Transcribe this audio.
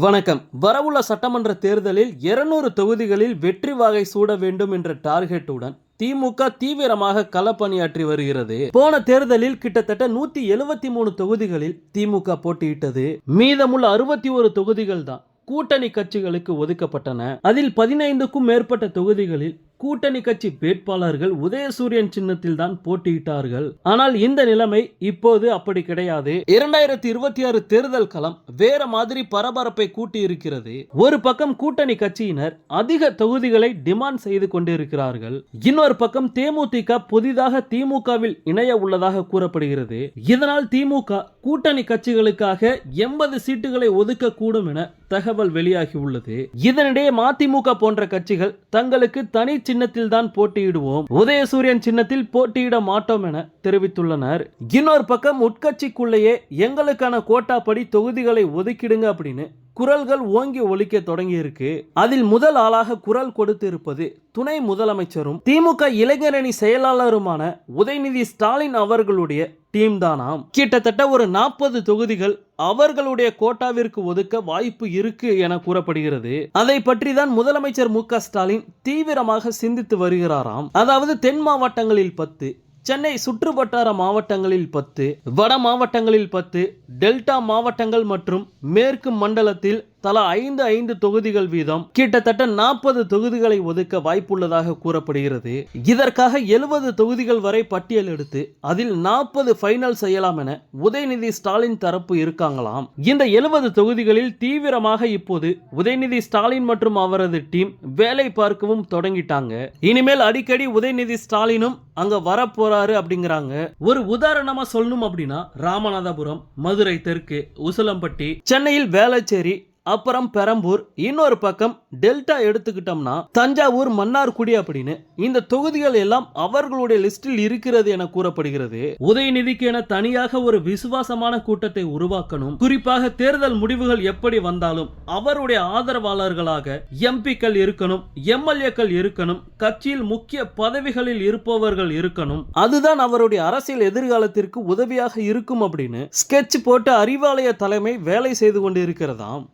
வணக்கம். வரவுள்ள சட்டமன்ற தேர்தலில் 200 தொகுதிகளில் வெற்றி வாகை சூட வேண்டும் என்ற டார்கெட்டுடன் திமுக தீவிரமாக களப்பணியாற்றி வருகிறது. போன தேர்தலில் கிட்டத்தட்ட நூத்தி எழுபத்தி மூணு தொகுதிகளில் திமுக போட்டியிட்டது. மீதமுள்ள அறுபத்தி ஒரு தொகுதிகள் தான் கூட்டணி கட்சிகளுக்கு ஒதுக்கப்பட்டன. அதில் பதினைந்துக்கும் மேற்பட்ட தொகுதிகளில் கூட்டணி கட்சி வேட்பாளர்கள் உதயசூரியன் சின்னத்தில் தான் போட்டியிட்டார்கள். ஆனால் இந்த நிலைமை இப்போது அப்படி கிடையாது. இரண்டாயிரத்தி இருபத்தி ஆறு தேர்தல் களம் வேற மாதிரி பரபரப்பை கூட்டி இருக்கிறது ஒரு பக்கம் கூட்டணி கட்சியினர் அதிக தொகுதிகளை டிமாண்ட் செய்து கொண்டிருக்கிறார்கள். இன்னொரு பக்கம் தேமுதிக புதிதாக திமுகவில் இணைய உள்ளதாக கூறப்படுகிறது. இதனால் திமுக கூட்டணி கட்சிகளுக்காக எண்பது சீட்டுகளை ஒதுக்க கூடும் என தகவல் வெளியாகி உள்ளது இதனிடையே மதிமுக போன்ற கட்சிகள் தங்களுக்கு தனி சின்னத்தில் தான் போட்டியிடுவோம். உதயசூரியன் சின்னத்தில் போட்டியிட மாட்டோம் என தெரிவித்துள்ளனர். இன்னொரு பக்கம் உட்கட்சிக்குள்ளேயே எங்களுக்கான கோட்டாப்படி தொகுதிகளை ஒதுக்கிடுங்க அப்படின்னு குரல்கள் ஓங்கி ஒலிக்க தொடங்கியிருக்கு. அதில் முதல் ஆளாக குரல் கொடுத்து இருப்பது துணை முதலமைச்சரும் திமுக இளைஞரணி செயலாளருமான உதயநிதி ஸ்டாலின் அவர்களுடைய டீம் தானாம். கிட்டத்தட்ட ஒரு நாற்பது தொகுதிகள் அவர்களுடைய கோட்டாவிற்கு ஒதுக்க வாய்ப்பு இருக்கு என கூறப்படுகிறது. அதை பற்றி தான் முதலமைச்சர் மு ஸ்டாலின் தீவிரமாக சிந்தித்து வருகிறாராம். அதாவது தென் மாவட்டங்களில் பத்து சென்னை சுற்றுவட்டார மாவட்டங்களில் பத்து வட மாவட்டங்களில் பத்து டெல்டா மாவட்டங்கள் மற்றும் மேற்கு மண்டலத்தில் தலா ஐந்து ஐந்து தொகுதிகள் வீதம் கிட்டத்தட்ட நாற்பது தொகுதிகளை ஒதுக்க வாய்ப்புள்ளதாக கூறப்படுகிறது. இதற்காக எழுபது தொகுதிகள் வரை பட்டியல் எடுத்து அதில் நாற்பது ஃபைனல் செய்யலாம் என உதயநிதி ஸ்டாலின் தரப்பு இருக்காங்களாம். இந்த எழுபது தொகுதிகளில் தீவிரமாக இப்போது உதயநிதி ஸ்டாலின் மற்றும் அவரது டீம் வேலை பார்க்கவும் தொடங்கிட்டாங்க. இனிமேல் அடிக்கடி உதயநிதி ஸ்டாலினும் அங்க வரப்போறாரு அப்படிங்கிறாங்க. ஒரு உதாரணமா சொல்லணும் அப்படின்னா ராமநாதபுரம் மதுரை தெற்கு உசிலம்பட்டி சென்னையில் வேளச்சேரி அப்புறம் பெரம்பூர் இன்னொரு பக்கம் டெல்டா எடுத்துக்கிட்டோம்னா தஞ்சாவூர் மன்னார்குடி அப்படின்னு இந்த தொகுதிகள் எல்லாம் அவர்களுடைய லிஸ்டில் இருக்கிறது என கூறப்படுகிறது. உதயநிதிக்கு என தனியாக ஒரு விசுவாசமான கூட்டத்தை உருவாக்கணும். குறிப்பாக தேர்தல் முடிவுகள் எப்படி வந்தாலும் அவருடைய ஆதரவாளர்களாக எம்பிக்கள் இருக்கணும் எம்எல்ஏக்கள் இருக்கணும் கட்சியில் முக்கிய பதவிகளில் இருப்பவர்கள் இருக்கணும். அதுதான் அவருடைய அரசியல் எதிர்காலத்திற்கு உதவியாக இருக்கும் அப்படின்னு ஸ்கெட்ச் போட்டு அறிவாலய தலைமை வேலை செய்து கொண்டு இருக்கிறதாம்